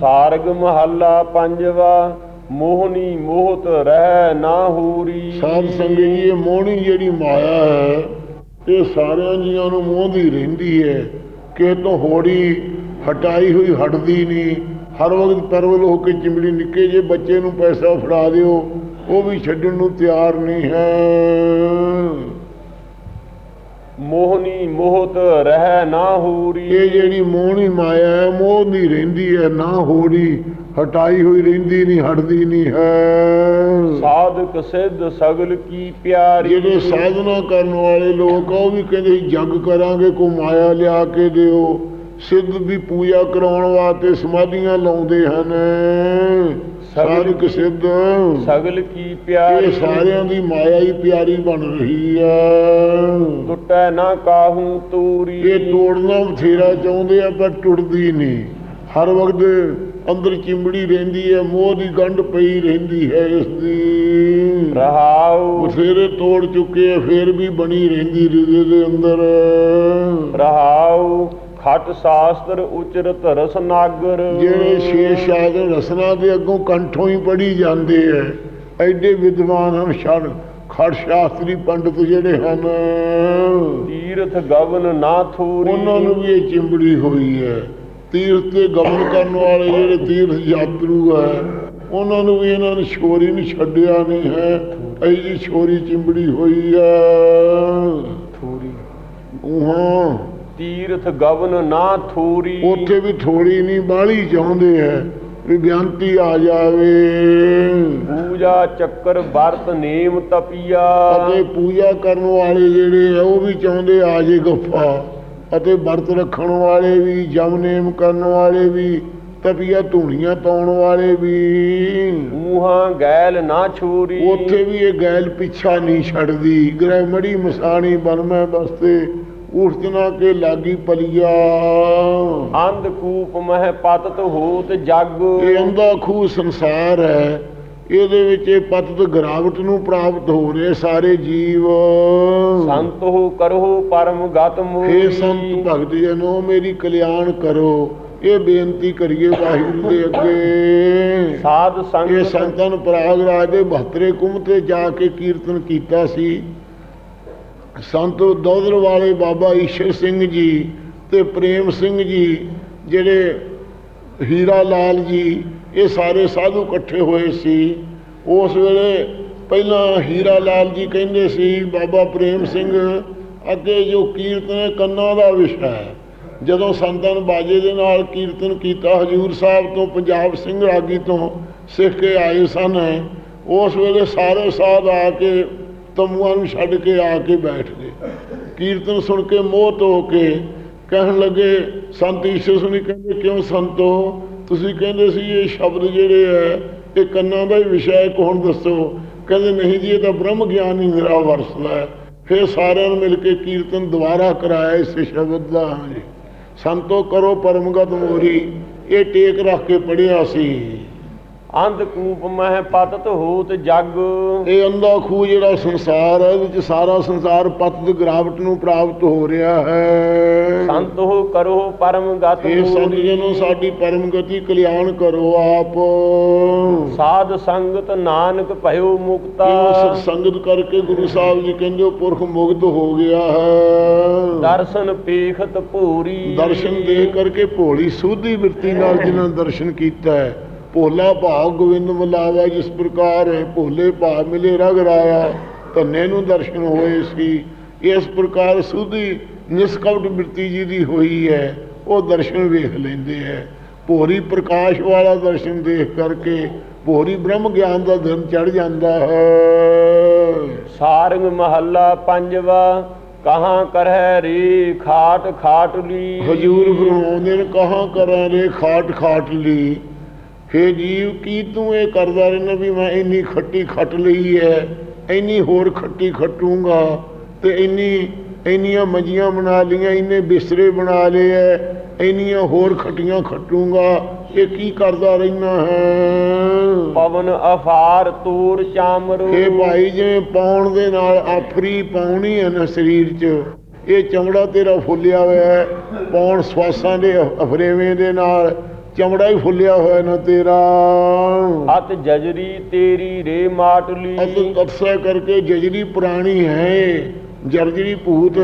ਸਾਰਗ ਮਹੱਲਾ ਪੰਜਵਾ, ਮੋਹਨੀ ਮੋਹਤ ਰਹਿ ਨਾ ਹੂਰੀ। ਸਾਧ ਸੰਗਤ ਜੀ, ਇਹ ਮੋਹਣੀ ਜਿਹੜੀ ਮਾਇਆ ਹੈ, ਇਹ ਸਾਰਿਆਂ ਜੀਆਂ ਨੂੰ ਮੋਹਦੀ ਰਹਿੰਦੀ ਹੈ ਕਿ ਤੋਂ ਹੋੜੀ ਹਟਾਈ ਹੋਈ ਹਟਦੀ ਨਹੀਂ। ਹਰ ਵਕਤ ਪਰਵਲ ਹੋ ਕੇ ਚਿਮੜੀ ਨਿੱਕੇ ਜੇ ਬੱਚੇ ਨੂੰ ਪੈਸਾ ਫੜਾ ਦਿਓ, ਉਹ ਵੀ ਛੱਡਣ ਨੂੰ ਤਿਆਰ ਨਹੀਂ ਹੈ। ਮੋਹਨੀ ਮੋਹਤ ਰਹਿ ਨਾ ਹੂਰੀ। ਇਹ ਜਿਹੜੀ ਮੋਹਣੀ ਮਾਇਆ ਹੈ ਮੋਹ ਦੀ ਰਹਿੰਦੀ ਹੈ ਨਾ ਹੋੜੀ ਹਟਾਈ ਹੋਈ ਰਹਿੰਦੀ ਨਹੀਂ ਹਟਦੀ ਨਹੀਂ ਹੈ। ਸਾਧਕ ਸਿੱਧ ਸਗਲ ਕੀ ਪਿਆਰੀ। ਜਿਹੜੇ ਸਾਧਨਾ ਕਰਨ ਵਾਲੇ ਲੋਕ ਆ ਉਹ ਵੀ ਕਹਿੰਦੇ ਜੱਗ ਕਰਾਂਗੇ ਕੋ ਮਾਇਆ ਲਿਆ ਕੇ ਦਿਓ। ਸਿੱਧ ਵੀ ਪੂਜਾ ਕਰਾਉਣ ਵਾਸਤੇ ਸਮਾਧੀਆਂ ਲਾਉਂਦੇ ਹਨ। ਸਾਧਕ ਸਿੱਧ। ਸਗਲ ਕੀ ਇਹ ਪਿਆਰੀ ਸਾਰਿਆਂ ਦੀ ਮਾਇਆ ਹੀ ਪਿਆਰੀ ਬਣ ਰਹੀ ਹੈ। ਟੁੱਟੈ ਨਾ ਕਾਹੂ ਤੂਰੀ। ਇਹ ਤੋੜਨਾ ਬਥੇਰਾ ਚਾਹੁੰਦੇ ਆ ਪਰ ਟੁੱਟਦੀ ਨਹੀਂ ਹਰ ਵਕਤ ਅੰਦਰ ਚਿੰਬੜੀ ਰਹਿੰਦੀ ਹੈ ਮੋਹ ਦੀ ਗੰਢ ਪਈ ਰਹਿੰਦੀ ਹੈ ਇਸ ਦੀ ਰਹਾਉ। ਬਥੇਰੇ ਤੋੜ ਚੁੱਕੇ ਆ ਫੇਰ ਵੀ ਬਣੀ ਰਹਿੰਦੀ ਹਿਰਦੇ ਦੇ ਅੰਦਰ। ਰਹਾਉ ਖਟ ਸ਼ਾਸਤਰ ਉਚਰਤ ਰਸ ਨਾਗਰ। ਜਿਹੜੇ ਛੇ ਸ਼ਾਸਤਰ ਰਸਨਾ ਦੇ ਅੱਗੋਂ ਕੰਠੋਂ ਹੀ ਪੜੀ ਜਾਂਦੇ ਐ ਐਡੇ ਵਿਦਵਾਨ ਹਨ ਛੜ ਖੜ ਸ਼ਾਸਤਰੀ ਪੰਡਤ ਜਿਹੜੇ ਹਨ ਤੀਰਥ ਗਵਨ ਨਾ ਥੂਰੀ। ਉਹਨਾਂ ਨੂੰ ਵੀ ਇਹ ਚਿੰਬੜੀ ਹੋਈ ਹੈ। ਤੀਰਥ ਤੇ ਗਮਨ ਕਰਨ ਵਾਲੇ ਜਿਹੜੇ ਤੀਰਥ ਯਾਤਰੂ ਹੈ ਉਹਨਾਂ ਨੂੰ ਵੀ ਇਹਨਾਂ ਨੇ ਛੋਰੀ ਨੂੰ ਛੱਡਿਆ ਨਹੀਂ ਹੈ। ਐ ਜੀ ਛੋਰੀ ਚਿੰਬੜੀ ਹੋਈ ਹੈ। ਥੂਰੀ। ਉਹਾਂ ਤੀਰਥ ਗਵਨ ਨਾ ਥੂਰੀ। ਉੱਥੇ ਵੀ ਥੋੜੀ ਨਹੀਂ ਬਾਹਲੀ ਚਾਹੁੰਦੇ ਐ ਵੀ ਬਿਆੰਤੀ ਆ ਜਾਵੇ। ਪੂਜਾ ਚੱਕਰ ਵਰਤ ਨੇਮ ਤਪੀਆ। ਅਤੇ ਪੂਜਾ ਕਰਨ ਵਾਲੇ ਜਿਹੜੇ ਆ ਉਹ ਵੀ ਚਾਹੁੰਦੇ ਆ ਜੇ ਗੱਫਾ। ਅਤੇ ਵਰਤ ਰੱਖਣ ਵਾਲੇ ਵੀ ਜਮ ਨੇਮ ਕਰਨ ਵਾਲੇ ਵੀ ਤਪੀਆ ਧੂਣੀਆਂ ਪਾਉਣ ਵਾਲੇ ਵੀ। ਮੂਹਾਂ ਗੈਲ ਨਾ ਛੂਰੀ। ਉੱਥੇ ਵੀ ਇਹ ਗੈਲ ਪਿੱਛਾ ਨਹੀਂ ਛੱਡਦੀ। ਗ੍ਰਹਿ ਮੜੀ ਮਸਾਣੀ ਬਨਮੈ ਬਸਤੇ। ਉਠਨਾ ਕੇ ਲਾਗੀ ਪਲੀਆ। ਅੰਧ ਕੂਪ ਮਹਿ ਪਤਤ ਹੋਤ ਜਗ। ਇਹ ਅੰਧਾ ਖੂਹ ਸੰਸਾਰ ਹੈ। ਇਹਦੇ ਵਿੱਚ ਇਹ ਪਤਤ ਗਰਾਵਟ ਨੂੰ ਪ੍ਰਾਪਤ ਹੋ ਰਹੇ ਸਾਰੇ ਜੀਵ। ਸੰਤ ਹੋ ਕਰੋ ਪਰਮ ਗਤ ਮੋਹੀ। ਹੇ ਸੰਤ ਭਗਤ ਜਨੋ ਮੇਰੀ ਕਲਿਆਣ ਕਰੋ। ਇਹ ਬੇਨਤੀ ਕਰੀਏ ਵਾਹਿਗੁਰੂ ਦੇ ਅੱਗੇ। ਸਾਧ ਇਹ ਸੰਗ ਸੰਤਾਂ ਨੂੰ ਪ੍ਰਯਾਗਰਾਜ ਦੇ 72 ਕੁੰਭ ਤੇ ਜਾ ਕੇ ਕੀਰਤਨ ਕੀਤਾ ਸੀ। ਸੰਤ ਦੌਦਰ ਵਾਲੇ ਬਾਬਾ ਈਸ਼ਰ ਸਿੰਘ ਜੀ ਤੇ ਪ੍ਰੇਮ ਸਿੰਘ ਜੀ, ਜਿਹੜੇ ਹੀਰਾ ਲਾਲ ਜੀ, ਇਹ ਸਾਰੇ ਸਾਧੂ ਇਕੱਠੇ ਹੋਏ ਸੀ। ਉਸ ਵੇਲੇ ਪਹਿਲਾਂ ਹੀਰਾ ਲਾਲ ਜੀ ਕਹਿੰਦੇ ਸੀ, ਬਾਬਾ ਪ੍ਰੇਮ ਸਿੰਘ, ਅੱਗੇ ਜੋ ਕੀਰਤਨ ਹੈ, ਕੰਨਾਂ ਦਾ ਵਿਸ਼ਾ ਹੈ। ਜਦੋਂ ਸੰਤਾਂ ਨੇ ਬਾਜੇ ਦੇ ਨਾਲ ਕੀਰਤਨ ਕੀਤਾ, ਹਜੂਰ ਸਾਹਿਬ ਤੋਂ ਪੰਜਾਬ ਸਿੰਘ ਰਾਗੀ ਤੋਂ ਸਿੱਖ ਕੇ ਆਏ ਸਨ। ਉਸ ਵੇਲੇ ਸਾਰੇ ਸਾਧ ਆ ਕੇ ਤੰਬੂਆਂ ਨੂੰ ਛੱਡ ਕੇ ਆ ਕੇ ਬੈਠ ਗਏ। ਕੀਰਤਨ ਸੁਣ ਕੇ ਮੋਹਤ ਹੋ ਕੇ ਕਹਿਣ ਲੱਗੇ, ਸੰਤ ਈਸ਼ਰ ਸੁਣੀ ਕਹਿੰਦੇ, ਕਿਉਂ ਸੰਤੋ? ਤੁਸੀਂ ਕਹਿੰਦੇ ਸੀ ਇਹ ਸ਼ਬਦ ਜਿਹੜੇ ਹੈ ਇਹ ਕੰਨਾਂ ਦਾ ਹੀ ਵਿਸ਼ਾ ਹੈ ਕੌਣ ਦੱਸੋ? ਕਹਿੰਦੇ, ਨਹੀਂ ਜੀ, ਇਹ ਤਾਂ ਬ੍ਰਹਮ ਗਿਆਨ ਹੀ ਮੇਰਾ ਵਰਸਦਾ ਹੈ ਫਿਰ ਸਾਰਿਆਂ ਨੂੰ ਮਿਲ ਕੇ ਕੀਰਤਨ ਦੁਬਾਰਾ ਕਰਾਇਆ ਇਸ ਸ਼ਬਦ ਦਾ, ਹਾਂਜੀ। ਸੰਤੋ ਕਰੋ ਪਰਮਗਤ ਮੋਰੀ। ਇਹ ਟੇਕ ਰੱਖ ਕੇ ਪੜਿਆ ਸੀ। ਅੰਧ ਕੂਪ ਮਹਿ ਪਤਤ ਹੋਤ ਜਗ। ਇਹ ਅੰਧਾ ਖੂਹ ਜਿਹੜਾ ਸੰਸਾਰ ਹੈ ਵਿੱਚ ਸਾਰਾ ਸੰਸਾਰ ਪਤਤ ਗਰਾਵਟ ਨੂੰ ਪ੍ਰਾਪਤ ਹੋ ਰਿਹਾ ਹੈ। ਸੰਤ ਹੋ ਕਰੋ ਪਰਮ ਗਤ ਇਹ ਸੰਤ ਜਨੋ ਸਾਡੀ ਪਰਮ ਗਤੀ ਕਲਿਆਣ ਕਰੋ ਆਪ। ਸਾਧ ਸੰਗਤ ਨਾਨਕ ਭਇਓ ਮੁਕਤਾ। ਸੰਗਤ ਕਰਕੇ ਗੁਰੂ ਸਾਹਿਬ ਜੀ ਕਹਿੰਦੇ ਉਹ ਪੁਰਖ ਮੁਕਤ ਹੋ ਗਿਆ ਹੈ। ਦਰਸ਼ਨ ਪੇਖਤ ਭੂਰੀ। ਦਰਸ਼ਨ ਦੇਖ ਕਰਕੇ ਭੋਲੀ ਸੁਧੀ ਬਿਰਤੀ ਨਾਲ ਜਿਨ੍ਹਾਂ ਦਰਸ਼ਨ ਕੀਤਾ ਹੈ। ਭੋਲਾ ਭਾਵ ਗੋਬਿੰਦ ਮਲਾਵਾ ਜਿਸ ਪ੍ਰਕਾਰ ਹੈ ਭੋਲੇ ਭਾਵ ਮਿਲੇ ਰਗ ਰਾਇਆ ਧੰਨੇ ਨੂੰ ਦਰਸ਼ਨ ਹੋਏ ਸੀ ਇਸ ਪ੍ਰਕਾਰ ਸੁਧੀ ਨਿਸਕਪਟ ਬਿਰਤੀ ਜੀ ਦੀ ਹੋਈ ਹੈ ਉਹ ਦਰਸ਼ਨ ਵੇਖ ਲੈਂਦੇ ਹੈ। ਭੋਰੀ ਪ੍ਰਕਾਸ਼ ਵਾਲਾ ਦਰਸ਼ਨ ਦੇਖ ਕਰਕੇ ਭੋਰੀ ਬ੍ਰਹਮ ਗਿਆਨ ਦਾ ਧਰਮ ਚੜ ਜਾਂਦਾ ਹੈ। ਸਾਰੰਗ ਮਹੱਲਾ ਪੰਜਵਾ ਕਹਾਂ ਕਰਹਿ ਰੇ ਖਾਟ ਖਾਟਲੀ ਹਜੂਰ ਫਰਮਾਉਂਦੇ ਨੇ ਕਹਾਂ ਕਰਾਂ ਰੇ ਖਾਟ ਖਾਟ ਲਈ ਹੇ ਜੀਵ ਕੀ ਤੂੰ ਇਹ ਕਰਦਾ ਰਹਿਣਾ ਵੀ ਮੈਂ ਇੰਨੀ ਖੱਟੀ ਖੱਟ ਲਈ ਹੈ ਇੰਨੀ ਹੋਰ ਖੱਟੀ ਖੱਟੂੰਗਾ ਤੇ ਇੰਨੀ ਇੰਨੀਆਂ ਮੰਜੀਆਂ ਬਣਾ ਲੀਆਂ ਇੰਨੇ ਬਿਸਤਰੇ ਬਣਾ ਲਏ ਐ ਇੰਨੀਆਂ ਹੋਰ ਖੱਟੀਆਂ ਖੱਟੂੰਗਾ ਇਹ ਕੀ ਕਰਦਾ ਰਹਿਣਾ ਹੈ? ਪਵਨ ਅਫਾਰ ਤੂਰ ਚਾਮਰੂ। ਇਹ ਭਾਈ ਜਿਵੇਂ ਪਾਉਣ ਦੇ ਨਾਲ ਆਫਰੀ ਪਾਉਣੀ ਹੈ ਨਾ ਸਰੀਰ 'ਚ ਇਹ ਚਮੜਾ ਤੇਰਾ ਫੁੱਲਿਆ ਹੋਇਆ ਹੈ ਪਾਉਣ ਸਵਾਸਾਂ ਦੇ ਅਫਰੇਵੇਂ ਦੇ ਨਾਲ ਚਮੜਾ ਹੀ ਫੁੱਲਿਆ ਹੋਇਆ ਨਾ ਤੇਰਾ। ਅਤ ਜਜਰੀ ਤੇਰੀ ਰੇ ਮਾਟਲੀ ਅਤ ਤਤਸਾ ਕਰਕੇ ਜਜਰੀ ਪੁਰਾਣੀ ਹੈ। ਜਰਜਰੀ ਭੂਤ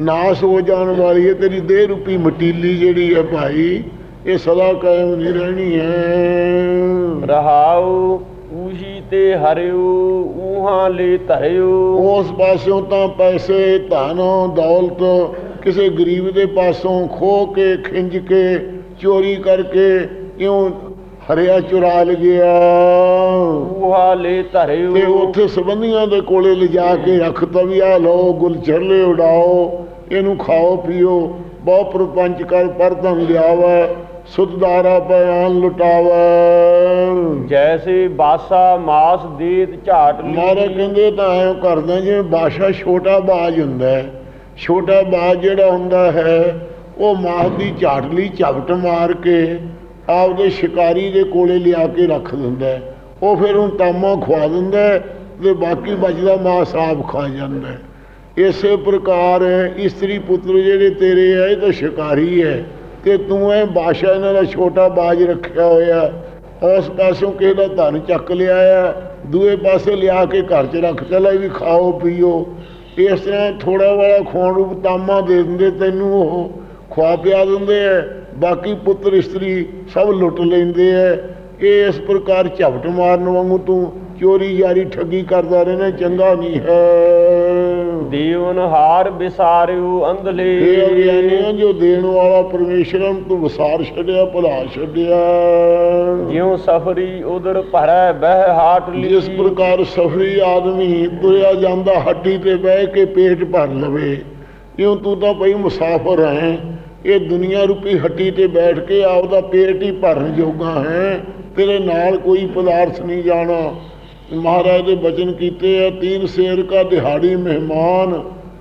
ਨਾਸ ਹੋ ਜਾਣ ਵਾਲੀ ਹੈ। ਤੇਰੀ ਦੇਹ ਰੂਪੀ ਮਟੀਲੀ ਜਿਹੜੀ ਹੈ ਭਾਈ ਇਹ ਸਦਾ ਕਾਇਮ ਨਹੀਂ ਰਹਿਣੀ ਹੈ। ਰਹਾਉ ਊਹੀ ਤੇ ਹਰਿਉ ਊਹਾਂ ਲੈ ਧਰਿਉ। ਉਸ ਪਾਸਿਓਂ ਤਾਂ ਪੈਸੇ ਧਨ ਦੌਲਤ ਕਿਸੇ ਗਰੀਬ ਦੇ ਪਾਸੋਂ ਖੋ ਕੇ ਖਿੰਜ ਕੇ ਚੋਰੀ ਕਰਕੇ ਕਿਉਂ ਹਰਿਆ ਚੁਰਾ ਲਗਿਆ? ਊਹਾ ਲੈ ਧਰਿਉ ਤੇ ਉੱਥੇ ਸੰਬੰਧੀਆਂ ਦੇ ਕੋਲੇ ਲਿਜਾ ਕੇ ਰੱਖਤਾ ਵੀ ਆ ਲਓ ਗੁਲਚਰਲੇ ਉਡਾਓ ਇਹਨੂੰ ਖਾਓ ਪੀਓ ਬਹੁ ਪ੍ਰਪੰਚ ਕਰ ਪਰਧਨ ਲਿਆਵਾ ਸੁਧਦਾਰਾ ਪਿਆਨ ਲੁਟਾਵਾ। ਜੈਸੇ ਬਾਸਾ ਮਾਸ ਦੇਤ ਝਾਟ ਮਾਰੇ ਕਹਿੰਦੇ ਤਾਂ ਐਂ ਕਰਦਾ ਜਿਵੇਂ ਬਾਸ਼ਾ ਛੋਟਾ ਬਾਜ ਹੁੰਦਾ ਛੋਟਾ ਬਾਜ ਜਿਹੜਾ ਹੁੰਦਾ ਹੈ ਉਹ ਮਾਸ ਦੀ ਝਾਟਲੀ ਝਪਟ ਮਾਰ ਕੇ ਆਪਦੇ ਸ਼ਿਕਾਰੀ ਦੇ ਕੋਲੇ ਲਿਆ ਕੇ ਰੱਖ ਦਿੰਦਾ ਉਹ ਫਿਰ ਉਹਨੂੰ ਤਾਮਾ ਖਵਾ ਦਿੰਦਾ ਹੈ ਤੇ ਬਾਕੀ ਬਚਦਾ ਮਾਸ ਆਪ ਖਾ ਜਾਂਦਾ ਇਸੇ ਪ੍ਰਕਾਰ ਇਸਤਰੀ ਪੁੱਤਰ ਜਿਹੜੇ ਤੇਰੇ ਆ, ਇਹ ਤਾਂ ਸ਼ਿਕਾਰੀ ਹੈ ਤੇ ਤੂੰ ਐ ਬਾਸ਼ਾ ਇਹਨਾਂ ਦਾ ਛੋਟਾ ਬਾਜ ਰੱਖਿਆ ਹੋਇਆ। ਉਸ ਪਾਸੋਂ ਕਿਸੇ ਦਾ ਧਨ ਚੱਕ ਲਿਆ ਆ, ਦੂਏ ਪਾਸੇ ਲਿਆ ਕੇ ਘਰ 'ਚ ਰੱਖ, ਚਲਾ ਵੀ ਖਾਓ, ਪੀਓ। ਇਸ ਤਰ੍ਹਾਂ ਥੋੜਾ ਵਾਲਾ ਖੋਣ ਰੂਪ ਤਾਮਾ ਦੇ ਦਿੰਦੇ ਤੈਨੂੰ ਉਹ। ਖਵਾ ਪਿਆ ਦਿੰਦੇ ਐ ਬਾਕੀ ਪੁੱਤਰ ਇਸਤਰੀ ਸਭ ਲੁੱਟ ਲੈਂਦੇ ਐ ਇਹ ਇਸ ਪ੍ਰਕਾਰ ਝਪਟ ਮਾਰਨ ਵਾਂਗੂ ਤੂੰ ਚੋਰੀ ਯਾਰੀ ਠੱਗੀ ਕਰਦਾ ਰਹਿਣਾ ਚੰਗਾ ਨਹੀਂ ਹੈ। ਦੇਵਨ ਹਾਰ ਵਿਸਾਰਿਉ ਅੰਧਲੇ। ਇਹ ਅਗਿਆਨੀਆਂ ਜੋ ਦੇਣ ਵਾਲਾ ਪਰਮੇਸ਼ਰਨ ਤੂੰ ਵਿਸਾਰ ਛੱਡਿਆ ਭੁਲਾ ਛੱਡਿਆ। ਜਿਉ ਸਫਰੀ ਉਦਰ ਭਰੈ ਬਹਿ ਹਾਟ ਲੀ ਜਿਸ ਪ੍ਰਕਾਰ ਸਫਰੀ ਆਦਮੀ ਤੁਰਿਆ ਜਾਂਦਾ ਹੱਡੀ ਤੇ ਬਹਿ ਕੇ ਪੇਟ ਭਰ ਲਵੇ ਇਉਂ ਤੂੰ ਤਾਂ ਭਈ ਮੁਸਾਫਰ ਹੈ। ਇਹ ਦੁਨੀਆ ਰੂਪੀ ਹੱਟੀ ਤੇ ਬੈਠ ਕੇ ਆਪਦਾ ਪੇਟ ਹੀ ਭਰਨ ਜੋਗਾ ਹੈ। ਤੇਰੇ ਨਾਲ ਕੋਈ ਪਦਾਰਥ ਨਹੀਂ ਜਾਣਾ। ਮਹਾਰਾਜ ਦੇ ਬਚਨ ਕੀਤੇ ਆ ਤੀਨ ਸ਼ੇਰ ਕਾ ਦਿਹਾੜੀ ਮਹਿਮਾਨ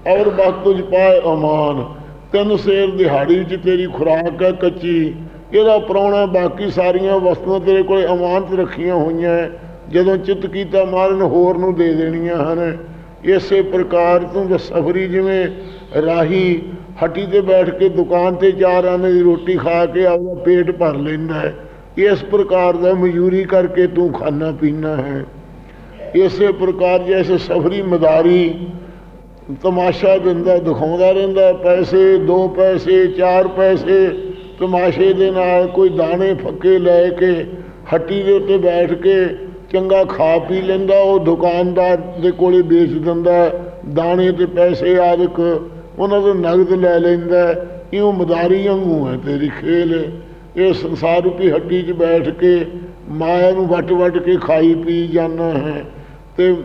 ਔਰ ਬਸ ਤੁਝ ਪਾਏ ਅਮਾਨ। ਤਿੰਨ ਸ਼ੇਰ ਦਿਹਾੜੀ 'ਚ ਤੇਰੀ ਖੁਰਾਕ ਹੈ ਕੱਚੀ। ਇਹਦਾ ਪ੍ਰਾਹੁਣਾ ਬਾਕੀ ਸਾਰੀਆਂ ਵਸਤੂਆਂ ਤੇਰੇ ਕੋਲ ਅਮਾਨਤ ਰੱਖੀਆਂ ਹੋਈਆਂ ਜਦੋਂ ਚਿੱਤ ਕੀਤਾ ਮਾਰਨ ਹੋਰ ਨੂੰ ਦੇ ਦੇਣੀਆਂ ਹਨ। ਇਸੇ ਪ੍ਰਕਾਰ ਤੂੰ ਸਫਰੀ ਜਿਵੇਂ ਰਾਹੀ ਹੱਟੀ ਤੇ ਬੈਠ ਕੇ ਦੁਕਾਨ ਤੇ ਚਾਰ ਆਨੇ ਦੀ ਰੋਟੀ ਖਾ ਕੇ ਆਪਣਾ ਪੇਟ ਭਰ ਲੈਂਦਾ ਹੈ। ਇਸ ਪ੍ਰਕਾਰ ਦਾ ਮਜ਼ਦੂਰੀ ਕਰਕੇ ਤੂੰ ਖਾਣਾ ਪੀਣਾ ਹੈ। ਇਸੇ ਪ੍ਰਕਾਰ ਜੈਸੇ ਸਫਰੀ ਮਦਾਰੀ ਤਮਾਸ਼ਾ ਦਿੰਦਾ, ਦਿਖਾਉਂਦਾ ਰਹਿੰਦਾ ਪੈਸੇ, ਦੋ ਪੈਸੇ, ਚਾਰ ਪੈਸੇ ਤਮਾਸ਼ੇ ਦੇ ਨਾਲ ਕੋਈ ਦਾਣੇ ਫੱਕੇ ਲੈ ਕੇ ਹੱਟੀ ਦੇ ਉੱਤੇ ਬੈਠ ਕੇ ਚੰਗਾ ਖਾ ਪੀ ਲੈਂਦਾ, ਉਹ ਦੁਕਾਨਦਾਰ ਦੇ ਕੋਲੇ ਵੇਚ ਦਿੰਦਾ ਦਾਣੇ ਤੇ ਪੈਸੇ ਆਦਿਕ ਉਹਨਾਂ ਤੋਂ ਨਗਦ ਲੈ ਲੈਂਦਾ ਇਉਂ ਮਦਾਰੀ ਵਾਂਗੂ ਹੈ ਤੇਰੀ ਖੇਲ। ਇਹ ਸੰਸਾਰ ਰੂਪੀ ਹੱਟੀ 'ਚ ਬੈਠ ਕੇ ਮਾਇਆ ਨੂੰ ਵੱਟ ਵੱਟ ਕੇ ਖਾਈ ਪੀ ਜਾਣਾ ਹੈ। ਤੇ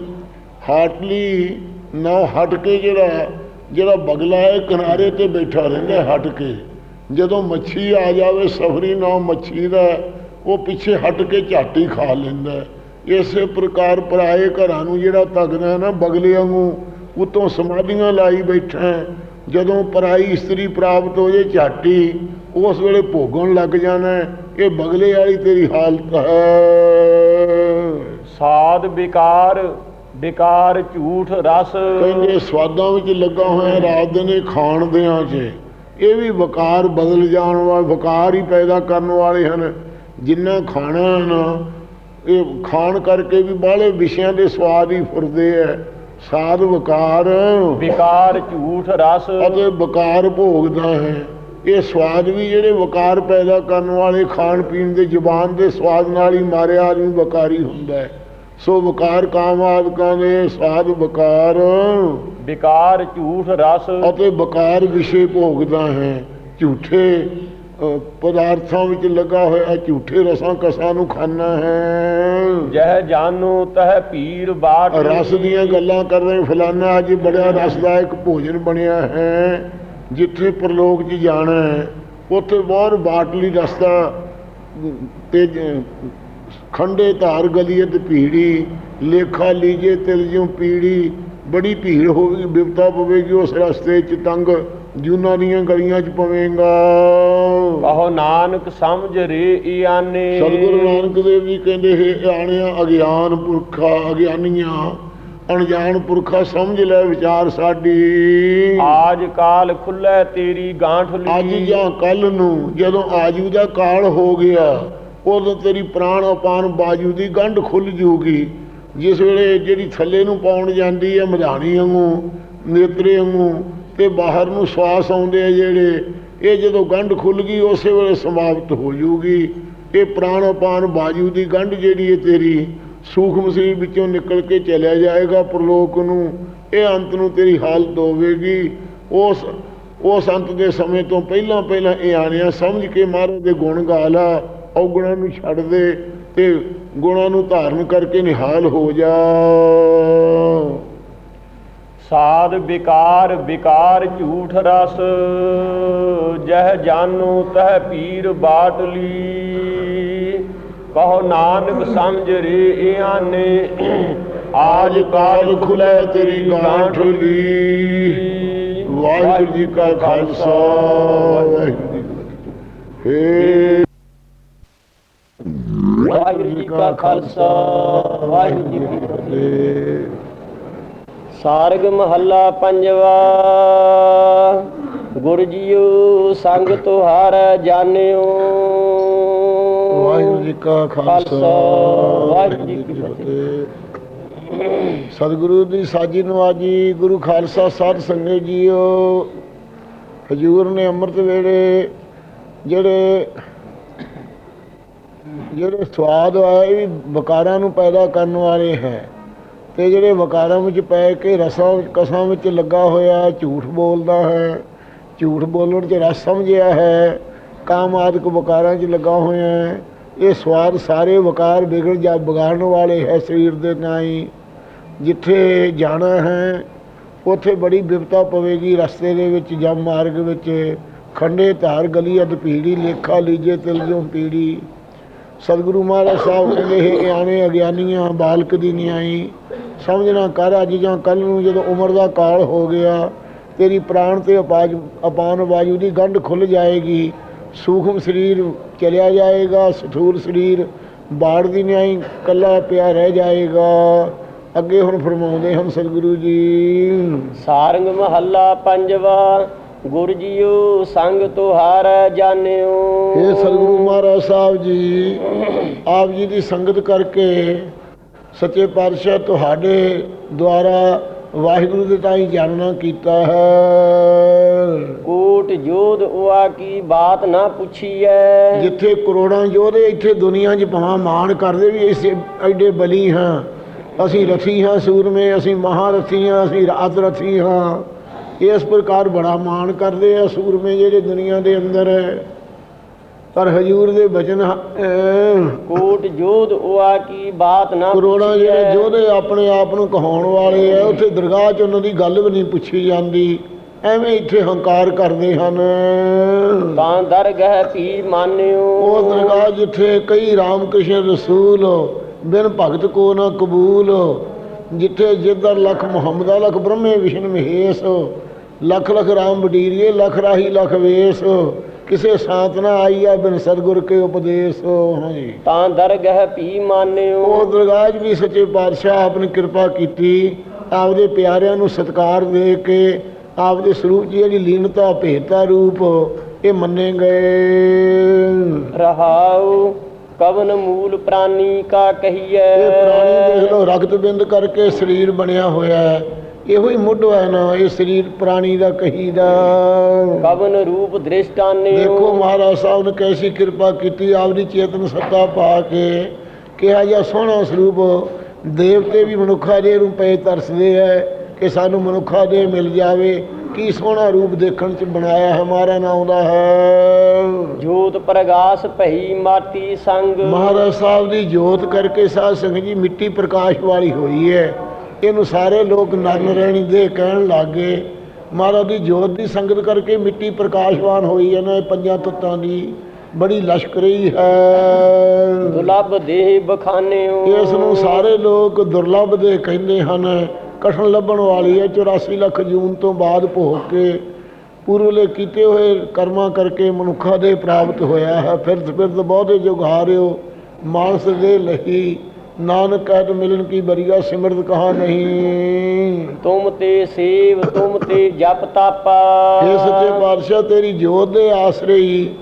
ਹਾਟਲੀ ਨਾ ਹਟ ਕੇ ਜਿਹੜਾ ਜਿਹੜਾ ਬਗਲਾ ਹੈ, ਕਿਨਾਰੇ ਤੇ ਬੈਠਾ ਰਹਿੰਦਾ ਹਟ ਕੇ। ਜਦੋਂ ਮੱਛੀ ਆ ਜਾਵੇ, ਸਫਰੀ ਨਾ ਮੱਛੀ ਦਾ ਉਹ ਪਿੱਛੇ ਹਟ ਕੇ ਝਾਟੀ ਖਾ ਲੈਂਦਾ ਇਸੇ ਪ੍ਰਕਾਰ ਪਰਾਏ ਘਰਾਂ ਨੂੰ ਜਿਹੜਾ ਤੱਕਦਾ ਹੈ ਨਾ, ਬਗਲੇ ਵਾਂਗੂ ਉਤੋਂ ਸਮਾਧੀਆਂ ਲਾਈ ਬੈਠਾ। ਜਦੋਂ ਪਰਾਈ ਇਸਤਰੀ ਪ੍ਰਾਪਤ ਹੋ ਜੇ ਝਾਟੀ ਉਸ ਵੇਲੇ ਭੋਗਣ ਲੱਗ ਜਾਣਾ। ਇਹ ਬਗਲੇ ਵਾਲੀ ਤੇਰੀ ਹਾਲਤ ਹੈ। ਸਾਧ ਵਿਕਾਰ ਵਿਕਾਰ ਝੂਠ ਰਸ। ਕਹਿੰਦੇ ਸਵਾਦਾਂ ਵਿੱਚ ਲੱਗਾ ਹੋਇਆ ਰਾਤ ਦਿਨੇ ਖਾਣ ਦਿਆਂ 'ਚ। ਇਹ ਵੀ ਵਕਾਰ ਬਦਲ ਜਾਣ ਵਾਲੇ ਵਕਾਰ ਹੀ ਪੈਦਾ ਕਰਨ ਵਾਲੇ ਹਨ। ਜਿੰਨਾ ਖਾਣਾ ਨਾ ਇਹ ਖਾਣ ਕਰਕੇ ਵੀ ਬਾਹਲੇ ਵਿਸ਼ਿਆਂ ਦੇ ਸਵਾਦ ਹੀ ਫੁਰਦੇ ਐ ਸਾਧ ਵਕਾਰ ਵਿਕਾਰ ਝੂਠ ਰਸ। ਅਤੇ ਵਕਾਰ ਭੋਗਦਾ ਹੈ। ਇਹ ਸਵਾਦ ਵੀ ਜਿਹੜੇ ਵਕਾਰ ਪੈਦਾ ਕਰਨ ਵਾਲੇ ਖਾਣ ਪੀਣ ਦੇ ਜ਼ੁਬਾਨ ਦੇ ਸਵਾਦ ਨਾਲ ਹੀ ਮਾਰਿਆ ਆਦਮੀ ਵਕਾਰੀ ਹੁੰਦਾ ਹੈ। ਸੋ ਵਕਾਰ ਕਾਮ ਆਦਿਕਾਂ ਦੇ ਸਵਾਦ ਵਕਾਰ ਵਿਕਾਰ ਝੂਠ ਰਸ। ਅਤੇ ਬਕਾਰ ਵਿਸ਼ੇ ਭੋਗਦਾ ਹੈ। ਝੂਠੇ ਪਦਾਰਥਾਂ ਵਿੱਚ ਲੱਗਾ ਹੋਇਆ ਝੂਠੇ ਰਸਾਂ ਕਸਾਂ ਨੂੰ ਖਾਣਾ ਹੈ। ਜਹ ਜਾਨੋ ਤਹ ਪੀਰ ਬਾਟ। ਰਸ ਦੀਆਂ ਗੱਲਾਂ ਕਰ ਰਹੇ ਫਲਾਨਾ ਅੱਜ ਬੜਾ ਰਸਦਾਇਕ ਭੋਜਨ ਬਣਿਆ ਹੈ ਜਿੱਥੇ ਪ੍ਰਲੋਕ 'ਚ ਜਾਣਾ ਹੈ। ਉੱਥੇ ਬਹੁਤ ਬਾਟਲੀ ਰਸਤਾ ਤੇ ਖੰਡੇ ਧਾਰ ਗਲੀਅਤ ਭੀੜੀ ਲੇਖਾ ਲੀਜੇ ਤਿਲ ਜਿਉ ਪੀੜੀ ਬੜੀ ਭੀੜ ਹੋਵੇਗੀ ਬਿਪਤਾ ਪਵੇਗੀ ਉਸ ਰਸਤੇ 'ਚ ਤੰਗ ਜੂਨਾਂ ਦੀਆਂ ਗਲੀਆਂ 'ਚ ਪਵੇਂਗਾ। ਕਹੋ ਨਾਨਕ ਸਮਝ ਰੇ ਈਆਨੇ ਸਤਿਗੁਰੂ ਨਾਨਕ ਦੇਵ ਜੀ ਕਹਿੰਦੇ ਹੈ ਆਣਿਆ ਅਗਿਆਨ ਪੁਰਖਾ ਅਗਿਆਨੀਆਂ ਅਣਜਾਣ ਪੁਰਖਾ ਸਮਝ ਲੈ ਵਿਚਾਰ ਸਾਡੀ। ਆਜ ਕਾਲ ਖੁੱਲੇ ਤੇਰੀ ਗਾਂਠਲੀ। ਅੱਜ ਜਾਂ ਕੱਲ ਨੂੰ ਜਦੋਂ ਆਜੂ ਦਾ ਕਾਲ ਹੋ ਗਿਆ ਉਦੋਂ ਤੇਰੀ ਪ੍ਰਾਣ ਅਪਾਨ ਬਾਜੂ ਦੀ ਗੰਢ ਖੁੱਲ ਜੂਗੀ। ਜਿਸ ਵੇਲੇ ਜਿਹੜੀ ਥੱਲੇ ਨੂੰ ਪਾਉਣ ਜਾਂਦੀ ਹੈ ਮਧਾਣੀ ਵਾਂਗੂ ਨੇਤਰੇ ਵਾਂਗੂ ਤੇ ਬਾਹਰ ਨੂੰ ਸਵਾਸ ਆਉਂਦੇ ਆ ਜਿਹੜੇ। ਇਹ ਜਦੋਂ ਗੰਢ ਖੁੱਲ ਗਈ, ਉਸੇ ਵੇਲੇ ਸਮਾਪਤ ਹੋ ਜੂਗੀ ਇਹ ਪ੍ਰਾਣ ਅਪਾਨ ਬਾਜੂ ਦੀ ਗੰਢ ਜਿਹੜੀ ਹੈ ਤੇਰੀ, ਸੂਖਮ ਸਰੀਰ ਵਿੱਚੋਂ ਨਿਕਲ ਕੇ ਚਲਿਆ ਜਾਏਗਾ ਪ੍ਰਲੋਕ ਨੂੰ। ਇਹ ਅੰਤ ਨੂੰ ਤੇਰੀ ਹਾਲਤ ਹੋਵੇਗੀ। ਉਸ ਉਸ ਅੰਤ ਦੇ ਸਮੇਂ ਤੋਂ ਪਹਿਲਾਂ ਪਹਿਲਾਂ ਇਹ ਆਣਿਆ, ਸਮਝ ਕੇ ਮਹਾਰਾਜ ਦੇ ਗੁਣ ਗਾ ਲਾ, ਔਗੁਣਾਂ ਨੂੰ ਛੱਡ ਦੇ ਤੇ ਗੁਣਾਂ ਨੂੰ ਧਾਰਨ ਕਰਕੇ ਨਿਹਾਲ ਹੋ ਜਾ। ਸਾਧ ਵਿਕਾਰ ਵਿਕਾਰ ਝੂਠ ਰਸ, ਜਹ ਜਾਨੂ ਤਹ ਪੀਰ ਬਾਟਲੀ। ਕਹੋ ਨਾਨਕ ਸਮਝ ਰੇ ਇਆਂ ਆਜ ਕਾਲ ਖੁਲੇ ਤੇਰੀ ਗਾਂਠਲੀ। ਵਾਹਿਗੁਰੂ ਜੀ ਕਾ ਖਾਲਸਾ ਵਾਹਿਗੁਰੂ ਜੀ ਕੀ ਵਾਹਿਗੁਰੂ ਜੀ ਕਾ ਖਾਲਸਾ। ਵਾਹਿਗੁਰੂ ਜੀ ਕੀ ਫਤਿਹ। ਸਾਰਗ ਮਹੱਲਾ ਪੰਜਵਾ। ਗੁਰ ਜੀਓ ਸੰਗ ਤੁਹਾਰ ਜਾਣਿਓ। ਵਾਹਿਗੁਰੂ ਜੀ ਕਾ ਖਾਲਸਾ ਵਾਹਿਗੁਰੂ ਜੀ ਕੀ ਫਤਿਹ। ਸਤਿਗੁਰੂ ਦੀ ਸਾਜੀ ਨਵਾਜੀ ਗੁਰੂ ਖਾਲਸਾ ਸਾਧ ਸੰਗਤ ਜੀਓ। ਹਜੂਰ ਨੇ ਅੰਮ੍ਰਿਤ ਵੇਲੇ ਜਿਹੜੇ ਜਿਹੜੇ ਸਵਾਦ ਆਏ ਵੀ ਵਕਾਰਾਂ ਨੂੰ ਪੈਦਾ ਕਰਨ ਵਾਲੇ ਹੈ। ਤੇ ਜਿਹੜੇ ਵਕਾਰਾਂ ਵਿੱਚ ਪੈ ਕੇ ਰਸਾਂ ਕਸਾਂ ਵਿੱਚ ਲੱਗਾ ਹੋਇਆ ਝੂਠ ਬੋਲਦਾ ਹੈ, ਝੂਠ ਬੋਲਣ 'ਚ ਰਸ ਸਮਝਿਆ ਹੈ, ਕਾਮ ਆਦਿਕ ਵਕਾਰਾਂ 'ਚ ਲੱਗਾ ਹੋਇਆ ਹੈ, ਇਹ ਸਵਾਦ ਸਾਰੇ ਵਕਾਰ ਵਿਗੜ ਜਾ, ਵਿਗਾੜਨ ਵਾਲੇ ਹੈ ਸਰੀਰ ਦੇ ਨਾਈ ਜਿੱਥੇ ਜਾਣਾ ਹੈ, ਉੱਥੇ ਬੜੀ ਵਿਪਤਾ ਪਵੇਗੀ, ਰਸਤੇ ਦੇ ਵਿੱਚ ਜਾਂ ਮਾਰਗ ਵਿੱਚ, ਖੰਡੇ ਧਾਰ, ਗਲੀ ਅਦ ਪੀੜੀ, ਲੇਖਾ, ਲੀਜੇ ਤਿਲ ਜਿਉ ਪੀੜੀ। ਸਤਿਗੁਰੂ ਮਹਾਰਾਜ ਸਾਹਿਬ ਕਹਿੰਦੇ ਇਹ ਆਣੇ ਅਗਿਆਨੀਆਂ, ਬਾਲਕ ਦੀ ਨਿਆਈ। ਸਮਝਣਾ ਕਰ ਅੱਜ ਜਾਂ ਕੱਲ ਨੂੰ, ਜਦੋਂ ਉਮਰ ਦਾ ਕਾਲ ਹੋ ਗਿਆ, ਤੇਰੀ ਪ੍ਰਾਣ ਤੇ ਅਪਾਜ ਅਪਾਨ ਵਾਯੂ ਦੀ ਗੰਢ ਖੁੱਲ ਜਾਏਗੀ। ਸੂਖਮ ਸਰੀਰ ਚਲਿਆ ਜਾਏਗਾ ਸਥੂਲ ਸਰੀਰ, ਬਾੜ ਦੀ ਨਿਆਈ ਕੱਲਾ ਪਿਆ ਰਹਿ ਜਾਏਗਾ। ਅੱਗੇ ਹੁਣ ਫਰਮਾਉਂਦੇ ਹਨ ਸਤਿਗੁਰੂ ਜੀ। ਸਾਰੰਗ ਮਹੱਲਾ ਪੰਜਵਾ। ਗੁਰ ਜੀਓ ਸੰਗ ਤੁਹਾਰ ਜਾਣਿਓ। ਇਹ ਸਤਿਗੁਰੂ ਮਹਾਰਾਜ ਸਾਹਿਬ ਜੀ ਆਪ ਜੀ ਦੀ ਸੰਗਤ ਕਰਕੇ ਸੱਚੇ ਪਾਤਸ਼ਾਹ ਤੁਹਾਡੇ ਦੁਆਰਾ ਵਾਹਿਗੁਰੂ ਦੇ ਤਾਈ ਜਾਣਨਾ ਕੀਤਾ ਹੈ। ਕੋਟ ਜੋਧ ਉਆ ਕੀ ਬਾਤ ਨਾ ਪੁੱਛੀਐ। ਜਿੱਥੇ ਕਰੋੜਾਂ ਯੋਧੇ ਇੱਥੇ ਦੁਨੀਆ 'ਚ ਭਵਾ ਮਾਣ ਕਰਦੇ ਵੀ ਇਸ ਐਡੇ ਬਲੀ ਹਾਂ। ਅਸੀਂ ਰਥੀ ਹਾਂ ਸੂਰਮੇ ਅਸੀਂ ਮਹਾਰਥੀ ਹਾਂ ਅਸੀਂ ਰਾਤ ਰਥੀ ਹਾਂ। ਇਸ ਪ੍ਰਕਾਰ ਬੜਾ ਮਾਣ ਕਰਦੇ ਆ ਸੂਰਮੇ ਜਿਹੜੇ ਦੁਨੀਆ ਦੇ ਅੰਦਰ ਹੈ। ਪਰ ਹਜੂਰ ਦੇ ਬਚਨ ਕੋਟ ਜੋਧ ਉਆ ਕੀ ਬਾਤ ਨਾ ਕਰੋੜਾਂ ਜਿਹੜੇ। ਯੋਧੇ ਆਪਣੇ ਆਪ ਨੂੰ ਕਹਾਉਣ ਵਾਲੇ ਆ ਉੱਥੇ ਦਰਗਾਹ 'ਚ ਉਹਨਾਂ ਦੀ ਗੱਲ ਵੀ ਨਹੀਂ ਪੁੱਛੀ ਜਾਂਦੀ। ਐਵੇਂ ਇੱਥੇ ਹੰਕਾਰ ਕਰਦੇ ਹਨ। ਤਾਂ ਦਰਗਹ ਪੀ ਮਾਨਿਓ? ਉਹ ਦਰਗਾਹ ਜਿੱਥੇ ਕਈ ਰਾਮ ਕ੍ਰਿਸ਼ਨ ਰਸੂਲ ਬਿਨ ਭਗਤ ਕੋ ਨਾ ਕਬੂਲ ਜਿੱਥੇ ਜਿੱਦਰ ਲਖ ਮੁਹੰਮਦਾ ਲਖ ਬ੍ਰਹਮੇ ਵਿਸ਼ਨ ਮਹੇਸ਼ ਲਖ ਲਖ ਰਾਮ ਬਡੀਰੀਏ ਲਖ ਰਾਹੀ ਲਖ ਵੇਸ। ਕਿਸੇ ਸਾਤ ਨਾ ਆਈ ਆ ਬਿਨ ਸਤਗੁਰ ਕੇ ਉਪਦੇਸ਼। ਹਾਂਜੀ। ਤਾਂ ਦਰਗਹ ਪੀ ਮਾਨਿਓ। ਉਹ ਦਰਗਾਹ ਵੀ ਸੱਚੇ ਪਾਤਸ਼ਾਹ ਆਪਣੀ ਕਿਰਪਾ ਕੀਤੀ। ਆਪਦੇ ਪਿਆਰਿਆਂ ਨੂੰ ਸਤਕਾਰ ਦੇ ਕੇ ਆਪਦੇ ਸਰੂਪ 'ਚ ਜਿਹੜੀ ਲੀਨਤਾ ਭੇਤਾ ਰੂਪ ਇਹ ਮੰਨੇ ਗਏ। ਰਹਾਉ ਕਵਨ ਮੂਲ ਪ੍ਰਾਨੀ ਕਾ ਕਹੀਐ। ਇਹ ਪ੍ਰਾਣੀ ਦੇਖ ਲਓ ਰਕਤ ਬਿੰਦ ਕਰਕੇ ਸਰੀਰ ਬਣਿਆ ਹੋਇਆ ਹੈ। ਇਹੋ ਹੀ ਮੁੱਢ ਹੈ ਨਾ ਇਹ ਸਰੀਰ ਪ੍ਰਾਣੀ ਦਾ ਕਹੀਦਾ ਕਵਨ ਰੂਪ ਦ੍ਰਿਸ਼ਟਾਨਿਓ ਦੇਖੋ ਮਹਾਰਾਜ ਸਾਹਿਬ ਨੇ ਕੈਸੀ ਕਿਰਪਾ ਕੀਤੀ ਆਪਦੀ ਚੇਤਨ ਸੱਤਾ ਪਾ ਕੇ ਕਿਹਾ ਜਿਹਾ ਸੋਹਣਾ ਸਰੂਪ ਦੇਵਤੇ ਵੀ ਮਨੁੱਖਾ ਦੇ ਨੂੰ ਪਏ ਤਰਸਦੇ ਹੈ ਕਿ ਸਾਨੂੰ ਮਨੁੱਖਾ ਦੇ ਮਿਲ ਜਾਵੇ। ਕੀ ਸੋਹਣਾ ਰੂਪ ਦੇਖਣ ਚ ਬਣਾਇਆ ਹਮਾਰਾ ਨਾਮ ਦਾ ਹੈ। ਜੋਤ ਪ੍ਰਗਾਸ ਭਈ ਮਾਟੀ ਸੰਗ। ਮਹਾਰਾਜ ਸਾਹਿਬ ਦੀ ਜੋਤ ਕਰਕੇ ਸਾਧ ਸੰਗਤ ਜੀ ਮਿੱਟੀ ਪ੍ਰਕਾਸ਼ ਵਾਲੀ ਹੋਈ ਹੈ ਇਹਨੂੰ ਸਾਰੇ ਲੋਕ ਨਰਨ ਰਹਿਣੀ ਦੇ ਕਹਿਣ ਲੱਗੇ ਮਹਾਰਾਜ ਦੀ ਜੋਤ ਦੀ ਸੰਗਤ ਕਰਕੇ ਮਿੱਟੀ ਪ੍ਰਕਾਸ਼ਵਾਨ ਹੋਈ ਹੈ ਨਾ ਪੰਜਾਂ ਤੱਤਾਂ ਦੀ ਬੜੀ ਲਸ਼ਕਰੀ ਹੈ। ਦੁਲਭ ਦੇਹ ਬਖਾਨਿਓ। ਇਸ ਨੂੰ ਸਾਰੇ ਲੋਕ ਦੁਰਲਭ ਦੇ ਕਹਿੰਦੇ ਹਨ। ਕਠਨ ਲੱਭਣ ਵਾਲੀ ਹੈ 84 ਲੱਖ ਜੂਨ ਤੋਂ ਬਾਅਦ ਭੋਗ ਕੇ ਪੂਰਵਲੇ ਕੀਤੇ ਹੋਏ ਕਰਮਾਂ ਕਰਕੇ ਮਨੁੱਖਾ ਦੇ ਪ੍ਰਾਪਤ ਹੋਇਆ ਹੈ। ਫਿਰ ਫਿਰ ਬਹੁਤੇ ਜੁਗਾਰਿਓ ਮਾਨਸ ਦੇ ਲਹੀ ਨਾਨਕ ਕਹਿਤ ਮਿਲਨ ਕੀ ਬਰੀਆ ਸਿਮਰਤ ਕਹਾ ਨਹੀਂ। ਤੁਮ ਤੇ ਸੇਵ ਤੁਮ ਤੇ ਜਪ ਤਾਪਾ। ਇਹ ਸੱਚੇ ਪਾਤਸ਼ਾਹ ਤੇਰੀ ਜੋਤ ਦੇ ਆਸਰੇ ਹੀ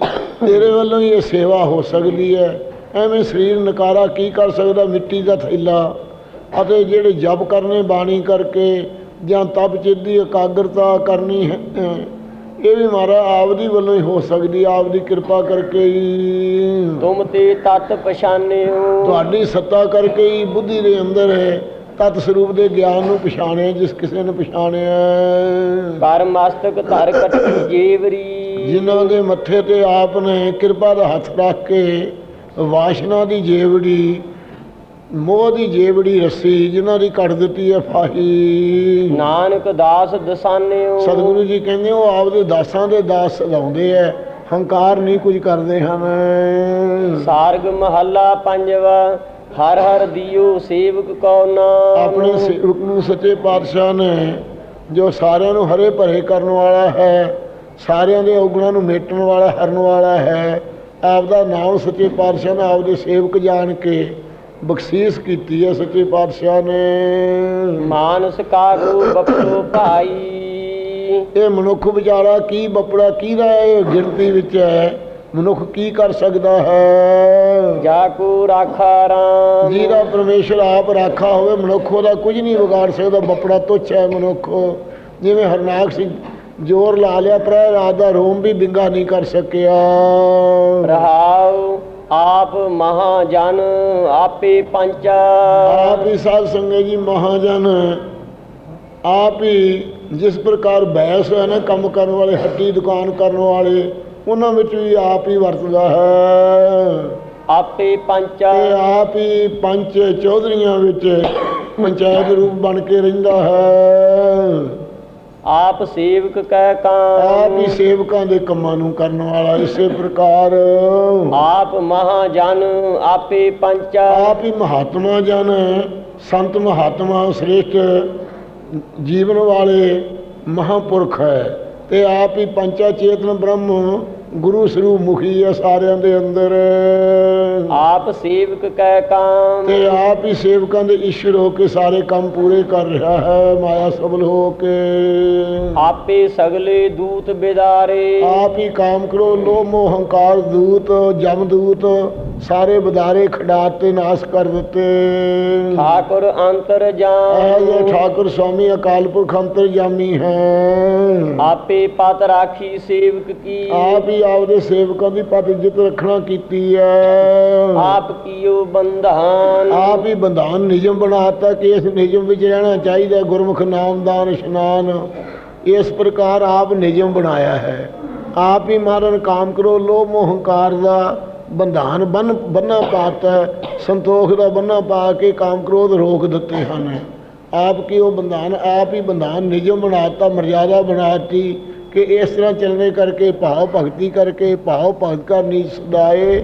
ਤੇਰੇ ਵੱਲੋਂ ਹੀ ਇਹ ਸੇਵਾ ਹੋ ਸਕਦੀ ਹੈ। ਐਵੇਂ ਸਰੀਰ ਨਕਾਰਾ ਕੀ ਕਰ ਸਕਦਾ? ਮਿੱਟੀ ਦਾ ਥੈਲਾ ਅਤੇ ਜਿਹੜੇ ਜਪ ਕਰਨੇ ਬਾਣੀ ਕਰਕੇ ਜਾਂ ਤਪ ਚਿੱਤ ਦੀ ਇਕਾਗਰਤਾ ਕਰਨੀ ਹੈ ਇਹ ਵੀ ਮਾਰਾ ਆਪਦੀ ਵੱਲੋਂ ਹੀ ਹੋ ਸਕਦੀ ਆਪਦੀ ਕਿਰਪਾ ਕਰਕੇ ਹੀ। ਤੁਮ ਤੇ ਤਤ ਪਛਾਨਿਓ। ਤੁਹਾਡੀ ਸੱਤਾ ਕਰਕੇ ਹੀ ਬੁੱਧੀ ਦੇ ਅੰਦਰ ਹੈ। ਤਤ ਸਰੂਪ ਦੇ ਗਿਆਨ ਨੂੰ ਪਛਾਣਿਆ ਜਿਸ ਕਿਸੇ ਨੇ ਪਛਾਣਿਆ। ਕਰ ਮਸਤਕ ਧਰ ਕਟਕੀ ਜੇਵਰੀ। ਜਿਨ੍ਹਾਂ ਦੇ ਮੱਥੇ ਤੇ ਆਪ ਨੇ ਕਿਰਪਾ ਦਾ ਹੱਥ ਰੱਖ ਕੇ ਵਾਸ਼ਨਾ ਦੀ ਜੇਵੜੀ ਮੋਹ ਦੀ ਜੇਵੜੀ ਰੱਸੀ ਜਿਨ੍ਹਾਂ ਦੀ ਕੱਢ ਦਿੱਤੀ ਹੈ ਫਾਹੀ। ਨਾਨਕ ਦਾਸ ਦਸਾਨਿਓ। ਸਤਿਗੁਰੂ ਜੀ ਕਹਿੰਦੇ ਉਹ ਆਪਦੇ ਦਾਸਾਂ ਦੇ ਦਾਸ ਸਦਾਉਂਦੇ ਐ ਹੰਕਾਰ ਨਹੀਂ ਕੁਝ ਕਰਦੇ ਹਨ। ਸਾਰਗ ਮਹੱਲਾ ਪੰਜਵਾ ਹਰ ਹਰ ਦਿਓ ਸੇਵਕ ਕੋ ਨਾਮ। ਆਪਣੇ ਸੇਵਕ ਨੂੰ ਸੱਚੇ ਪਾਤਸ਼ਾਹ ਨੇ ਜੋ ਸਾਰਿਆਂ ਨੂੰ ਹਰੇ ਭਰੇ ਕਰਨ ਵਾਲਾ ਹੈ ਸਾਰਿਆਂ ਦੇ ਔਗਣਾਂ ਨੂੰ ਮੇਟਣ ਵਾਲਾ ਹਰਨ ਵਾਲਾ ਹੈ ਆਪ ਦਾ ਨਾਮ ਸੱਚੇ ਪਾਤਸ਼ਾਹ ਨੇ ਆਪਦੇ ਸੇਵਕ ਜਾਣ ਕੇ ਬਖਸ਼ੀਸ਼ ਕੀਤੀ ਹੈ ਸੱਚੇ ਪਾਤਸ਼ਾਹ ਨੇ। ਮਾਨਸ ਕਾਗੂ ਬਪਲੋ ਭਾਈ? ਇਹ ਮਨੁੱਖ ਵਿਚਾਰਾ ਕੀ ਬਪੜਾ ਕਿਹਦਾ ਇਹ ਗਿਣਤੀ ਵਿੱਚ ਹੈ। ਮਨੁੱਖ ਕੀ ਕਰ ਸਕਦਾ ਹੈ? ਜਾ ਕੋ ਰਾਖਾ ਰਾਮ। ਜਿਹਦਾ ਪਰਮੇਸ਼ਰ ਆਪ ਰਾਖਾ ਹੋਵੇ ਮਨੁੱਖ ਉਹਦਾ ਕੁਝ ਨਹੀਂ ਵਿਗਾੜ ਸਕਦਾ। ਬਪੜਾ ਤੁੱਛ ਹੈ ਮਨੁੱਖ। ਜਿਵੇਂ ਹਰਨਾਕ ਸਿੰਘ ਜ਼ੋਰ ਲਾ ਲਿਆ ਪਰ ਰਾਤ ਦਾ ਰੋਮ ਵੀ ਬਿੰਗਾ ਨਹੀਂ ਕਰ ਸਕਿਆ। ਰਹਾਉ ਆਪ ਮਹਾਜਨ ਆਪੇ ਪੰਚਾ। ਆਪ ਹੀ ਸਾਧ ਸੰਗਤ ਜੀ ਮਹਾਜਨ। ਆਪ ਹੀ ਜਿਸ ਪ੍ਰਕਾਰ ਬੈਸ ਹੈ ਨਾ ਕੰਮ ਕਰਨ ਵਾਲੇ ਹੱਟੀ ਦੁਕਾਨ ਕਰਨ ਵਾਲੇ ਉਹਨਾਂ ਵਿੱਚ ਵੀ ਆਪ ਹੀ ਵਰਤਦਾ ਹੈ। ਆਪੇ ਪੰਚਾ। ਤੇ ਆਪ ਹੀ ਪੰਚ ਚੌਧਰੀਆਂ ਵਿੱਚ ਪੰਚਾਇਤ ਰੂਪ ਬਣ ਕੇ ਰਹਿੰਦਾ ਹੈ। ਆਪ ਸੇਵਕ ਕਹਿ ਆਪ ਕਾਮ ਹੀ ਸੇਵਕਾਂ ਦੇ ਕੰਮਾਂ ਨੂੰ ਕਰਨ ਵਾਲਾ ਇਸੇ ਪ੍ਰਕਾਰ। ਆਪ ਮਹਾਜਨ ਆਪੇ ਪੰਚਾ। ਆਪ ਹੀ ਮਹਾਤਮਾ ਜਨ ਸੰਤ ਮਹਾਤਮਾ ਸ੍ਰੇਸ਼ਟ ਜੀਵਨ ਵਾਲੇ ਮਹਾਪੁਰਖ ਹੈ। ਤੇ ਆਪ ਹੀ ਪੰਚਾ ਚੇਤਨ ਬ੍ਰਹਮ ਗੁਰੂ ਸਰੂਪ ਮੁਖੀ ਹੈ ਸਾਰਿਆਂ ਦੇ ਅੰਦਰ। ਆਪ ਸੇਵਕ ਕਹਿ ਕਾਮ। ਤੇ ਆਪ ਹੀ ਸੇਵਕਾਂ ਦੇ ਈਸ਼ਵਰ ਹੋ ਕੇ ਸਾਰੇ ਕੰਮ ਪੂਰੇ ਕਰ ਰਿਹਾ ਹੈ ਮਾਇਆ ਸਬਲ ਹੋ ਕੇ। ਆਪੇ ਸਗਲੇ ਦੂਤ ਬਿਦਾਰੇ। ਆਪ ਹੀ ਕਾਮ ਕਰੋ ਲੋਭ ਮੋਹ ਹੰਕਾਰ ਦੂਤ ਜਮ ਦੂਤ ਸਾਰੇ ਬਦਾਰੇ ਖੜਾਤ ਤੇ ਨਾਸ ਕਰ ਦਿੱਤੇ। ਠਾਕੁਰ ਅੰਤਰ ਇਹ ਜਾਨ ਜੇ ਠਾਕੁਰ ਸਵਾਮੀ ਅਕਾਲ ਪੁਰਖ ਅੰਤਰਜਾਮੀ ਹੈ। ਆਪੇ ਪਤ ਰਾਖੀ ਸੇਵਕ ਕੀ। ਆਪ ਹੀ ਆਪਦੇ ਸੇਵਕਾਂ ਦੀ ਪਤ ਇੱਜ਼ਤ ਰੱਖਣਾ ਕੀਤੀ ਹੈ। ਆਪ ਕੀਓ ਬੰਧਾਨ। ਆਪ ਹੀ ਬੰਧਾਨ ਨਿਯਮ ਬਣਾਤਾ ਕਿ ਇਸ ਨਿਯਮ ਵਿੱਚ ਰਹਿਣਾ ਚਾਹੀਦਾ ਗੁਰਮੁਖ ਨਾਮਦਾਨ ਇਸ਼ਨਾਨ। ਇਸ ਪ੍ਰਕਾਰ ਆਪ ਨਿਯਮ ਬਣਾਇਆ ਹੈ। ਆਪ ਹੀ ਮਾਰਨ ਕਾਮ ਕਰੋ ਲੋਭ ਮੋਹ ਹੰਕਾਰ ਦਾ ਬੰਧਾਨ ਬੰਨ ਬੰਨਾ ਪਾਤਾ ਸੰਤੋਖ ਦਾ ਬੰਨਾ ਪਾ ਕੇ ਕਾਮ ਕ੍ਰੋਧ ਰੋਕ ਦਿੱਤੇ ਹਨ। ਆਪ ਕੀ ਉਹ ਬੰਧਾਨ ਆਪ ਹੀ ਬੰਧਾਨ ਨਿਯਮ ਬਣਾਤਾ ਮਰਜ਼ਾਦਾ ਬਣਾਤੀ ਕਿ ਇਸ ਤਰ੍ਹਾਂ ਚੱਲਣੇ ਕਰਕੇ ਭਾਵ ਭਗਤੀ ਕਰਕੇ ਭਾਵ ਭਗਤ ਕਰ ਨੀਚ ਸਦਾਏ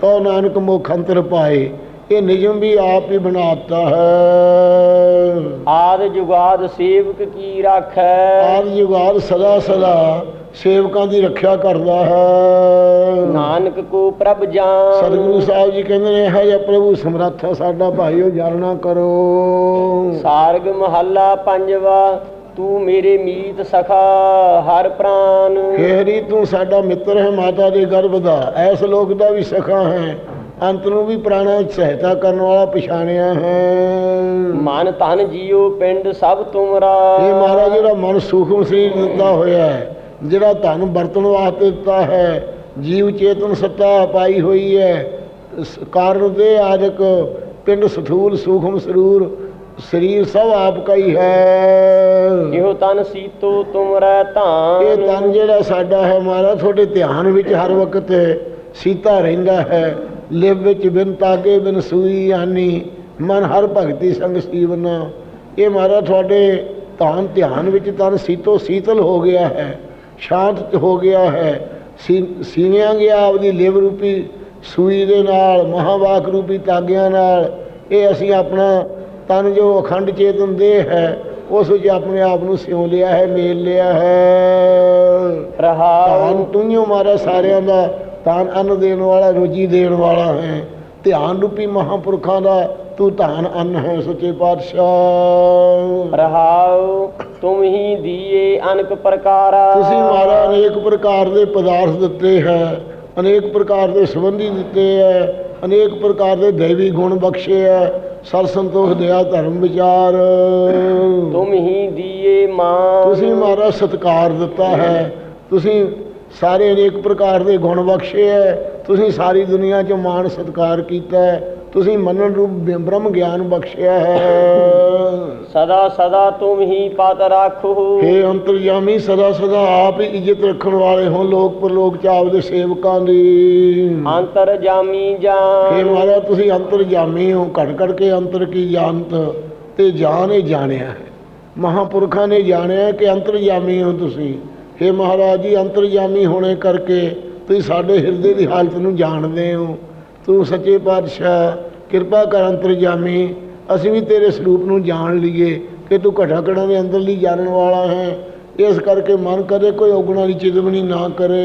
ਤੋ ਨਾਨਕ ਮੁਖ ਅੰਤਰ ਪਾਏ। ਇਹ ਨਿਯਮ ਵੀ ਆਪ ਹੀ ਬਣਾਤਾ ਹੈ। ਆਦ ਜੁਗਾਦ ਸੇਵਕ ਕੀ ਰਾਖੈ? ਆਦ ਜੁਗਾਦ ਸਦਾ ਸਦਾ ਸੇਵਕਾਂ ਦੀ ਰੱਖਿਆ ਕਰਦਾ ਹੈ। ਨਾਨਕ ਕੋ ਪ੍ਰਭ ਜਾਨ ਸਤਿਗੁਰੂ ਸਾਹਿਬ ਜੀ ਕਹਿੰਦੇ ਨੇ ਇਹ ਜਿਹਾ ਪ੍ਰਭੂ ਸਮਰੱਥ ਹੈ ਸਾਡਾ ਭਾਈਓ ਜਾਣਨਾ ਕਰੋ। ਸਾਰਗ ਮਹੱਲਾ ਪੰਜਵਾ। ਤੂੰ ਮੇਰੇ ਮੀਤ ਸਖਾ ਹਰ ਪ੍ਰਾਨ। ਹੇਰੀ ਤੂੰ ਸਾਡਾ ਮਿੱਤਰ ਹੈ ਮਾਤਾ ਦੇ ਗਰਭ ਦਾ। ਐਸ ਲੋਕ ਦਾ ਵੀ ਸਖਾ ਹੈ ਅੰਤ ਨੂੰ ਵੀ ਪ੍ਰਾਣਾ ਸਹਾਇਤਾ ਕਰਨ ਵਾਲਾ ਪਛਾਣਿਆ ਹੈ। ਮਨ ਤਨ ਜੀਉ ਪਿੰਡ ਸਭ ਤੁਮਰਾ। ਇਹ ਮਹਾਰਾਜ ਜਿਹੜਾ ਮਨ ਸੂਖਮ ਸਰੀਰ ਦਿੱਤਾ ਹੋਇਆ ਹੈ ਜਿਹੜਾ ਧਨ ਵਰਤਣ ਵਾਸਤੇ ਦਿੱਤਾ ਹੈ ਜੀਵ ਚੇਤਨ ਸੱਤਾ ਪਾਈ ਹੋਈ ਹੈ। ਕਾਰਨ ਦੇ ਆਦਿਕ ਪਿੰਡ ਸਥੂਲ ਸੂਖਮ ਸਰੂਰ ਸਰੀਰ ਸਭ ਆਪ ਕਾ ਹੀ ਹੈ। ਇਹੋ ਤਨ ਸੀਤੋ ਤੁਮਰੈ ਇਹ ਧਾਨ। ਤਨ ਜਿਹੜਾ ਸਾਡਾ ਹੈ ਮਹਾਰਾਜ ਤੁਹਾਡੇ ਧਿਆਨ ਵਿੱਚ ਹਰ ਵਕਤ ਸੀਤਾ ਰਹਿੰਦਾ ਹੈ। ਲਿਵ ਵਿੱਚ ਬਿਨ ਤਾਗੇ ਬਿਨ ਸੂਈ ਆਨੀ ਮਨ ਹਰ ਭਗਤੀ ਸੰਗ ਸੀਵਨਾ ਇਹ ਮਹਾਰਾਜ ਤੁਹਾਡੇ ਧਾਨ ਧਿਆਨ ਵਿੱਚ ਤਨ ਸੀਤੋ ਸੀਤਲ ਹੋ ਗਿਆ ਹੈ ਸ਼ਾਂਤ ਹੋ ਗਿਆ ਹੈ। ਸੀਵਿਆਂ ਗਿਆ ਆਪਦੀ ਲਿਵ ਰੂਪੀ ਸੂਈ ਦੇ ਨਾਲ ਮਹਾਵਾਕ ਰੂਪੀ ਤਾਗਿਆਂ ਨਾਲ। ਇਹ ਅਸੀਂ ਆਪਣਾ ਤਨ ਜੋ ਅਖੰਡ ਚੇਤਨ ਦੇਹ ਹੈ ਉਸ ਵਿੱਚ ਆਪਣੇ ਆਪ ਨੂੰ ਸਿਉ ਲਿਆ ਹੈ ਮੇਲ ਲਿਆ ਹੈ। ਰਹਾਉ ਤਾਨ ਤੁਈਓ ਮਾਰਾ ਸਾਰਿਆਂ ਦਾ ਤਾਨ ਅੰਨ ਦੇਣ ਵਾਲਾ ਰੋਜੀ ਦੇਣ ਵਾਲਾ ਹੈ। ਧਿਆਨ ਰੂਪੀ ਮਹਾਪੁਰਖਾਂ ਦਾ ਤੂੰ ਧਾਨ ਅੰਨ ਹੈ ਸੱਚੇ ਪਾਤਸ਼ਾਹ। ਰਹਾਉ ਤੁਮ ਹੀ ਦੀਏ ਅਨਕ ਪ੍ਰਕਾਰਾ। ਤੁਸੀਂ ਮਾਰਾ ਅਨੇਕ ਪ੍ਰਕਾਰ ਦੇ ਪਦਾਰਥ ਦਿੱਤੇ ਹੈ ਅਨੇਕ ਪ੍ਰਕਾਰ ਦੇ ਸੰਬੰਧੀ ਦਿੱਤੇ ਹੈ ਅਨੇਕ ਪ੍ਰਕਾਰ ਦੇ ਦੇਵੀ ਗੁਣ ਬਖਸ਼ੇ ਹੈ ਸਰ ਸੰਤੋਖ ਦਇਆ ਧਰਮ ਵਿਚਾਰ। ਤੁਮ ਹੀ ਦੀਏ ਮਾਨ। ਤੁਸੀਂ ਮਾਰਾ ਸਤਕਾਰ ਦਿੱਤਾ ਹੈ। ਤੁਸੀਂ ਸਾਰੇ ਅਨੇਕ ਪ੍ਰਕਾਰ ਦੇ ਗੁਣ ਬਖਸ਼ੇ ਹੈ। ਤੁਸੀਂ ਸਾਰੀ ਦੁਨੀਆ 'ਚ ਮਾਣ ਸਤਕਾਰ ਕੀਤਾ ਹੈ। ਤੁਸੀਂ ਮੰਨਣ ਰੂਪ ਬ੍ਰਹਮ ਗਿਆਨ ਬਖਸ਼ਿਆ ਹੈ। ਸਦਾ ਸਦਾ ਤੁਮ ਹੀ ਪਤ ਰਾਖੋ। ਹੇ ਅੰਤਰਜਾਮੀ ਸਦਾ ਸਦਾ ਆਪ ਹੀ ਇੱਜ਼ਤ ਰੱਖਣ ਵਾਲੇ ਹੋ ਲੋਕ ਪਰਲੋਕ ਚ ਸੇਵਕਾਂ ਦੀ। ਅੰਤਰ ਜਾਮੀ ਹੇ ਜਾਨ ਮਹਾਰਾਜ ਤੁਸੀਂ ਅੰਤਰਜਾਮੀ ਹੋ। ਘੜ ਘੜ ਕੇ ਅੰਤਰ ਕੀ ਜਾਣਤ? ਤੇ ਜਾਣ ਹੀ ਜਾਣਿਆ ਹੈ। ਮਹਾਪੁਰਖਾਂ ਨੇ ਜਾਣਿਆ ਕਿ ਅੰਤਰਜਾਮੀ ਹੋ ਤੁਸੀਂ। ਹੇ ਮਹਾਰਾਜ ਜੀ ਅੰਤਰਜਾਮੀ ਹੋਣੇ ਕਰਕੇ ਤੁਸੀਂ ਸਾਡੇ ਹਿਰਦੇ ਦੀ ਹਾਲਤ ਨੂੰ ਜਾਣਦੇ ਹੋ। ਤੂੰ ਸੱਚੇ ਪਾਤਸ਼ਾਹ ਕਿਰਪਾ ਕਰ ਅੰਤਰਜਾਮੀ ਅਸੀਂ ਵੀ ਤੇਰੇ ਸਰੂਪ ਨੂੰ ਜਾਣ ਲਈਏ ਕਿ ਤੂੰ ਘਟਾ ਘੜਾਂ ਦੇ ਅੰਦਰਲੀ ਜਾਣਨ ਵਾਲਾ ਹੈ। ਇਸ ਕਰਕੇ ਮਨ ਕਰੇ ਕੋਈ ਔਗਣਾ ਦੀ ਚਿਤਵਨੀ ਨਾ ਕਰੇ।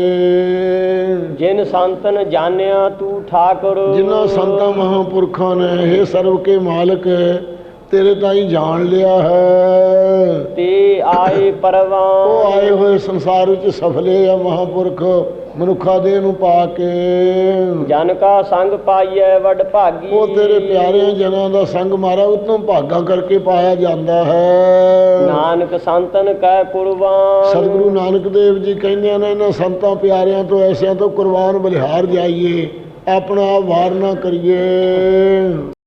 ਜਿਨ ਸੰਤਨ ਜਾਣਿਆ ਤੂੰ ਠਾਕੁਰ। ਜਿਨ੍ਹਾਂ ਸੰਤਾਂ ਮਹਾਂਪੁਰਖਾਂ ਨੇ ਇਹ ਸਰਵ ਕੇ ਮਾਲਕ ਤੇਰੇ ਤਾਈਂ ਜਾਣ ਲਿਆ ਹੈ। ਤੇ ਆਏ ਪਰਵਾਨ। ਉਹ ਆਏ ਹੋਏ ਸੰਸਾਰ ਵਿੱਚ ਸਫਲੇ ਆ ਮਹਾਂਪੁਰਖ। ਮਨੁੱਖਾ ਦੇ ਨੂੰ ਪਾ ਕੇ। ਜਨ ਕਾ ਸੰਗ ਪਾਈਐ ਵਡ ਭਾਗੀ। ਉਹ ਤੇਰੇ ਪਿਆਰਿਆਂ ਜਨਾਂ ਦਾ ਸੰਗ ਮਾਰਾ ਉਤੋਂ ਭਾਗਾ ਕਰਕੇ ਪਾਇਆ ਜਾਂਦਾ ਹੈ। ਨਾਨਕ ਸੰਤਨ ਕੈ ਕੁਰਬਾਨ ਸਤਿਗੁਰੂ ਨਾਨਕ ਦੇਵ ਜੀ ਕਹਿੰਦੇ ਨੇ ਇਹਨਾਂ ਸੰਤਾਂ ਪਿਆਰਿਆਂ ਤੋਂ ਐਸਿਆਂ ਤੋਂ ਕੁਰਬਾਨ ਬਲਿਹਾਰ ਜਾਈਏ ਆਪਣਾ ਆਪ ਵਾਰ ਨਾ ਕਰੀਏ।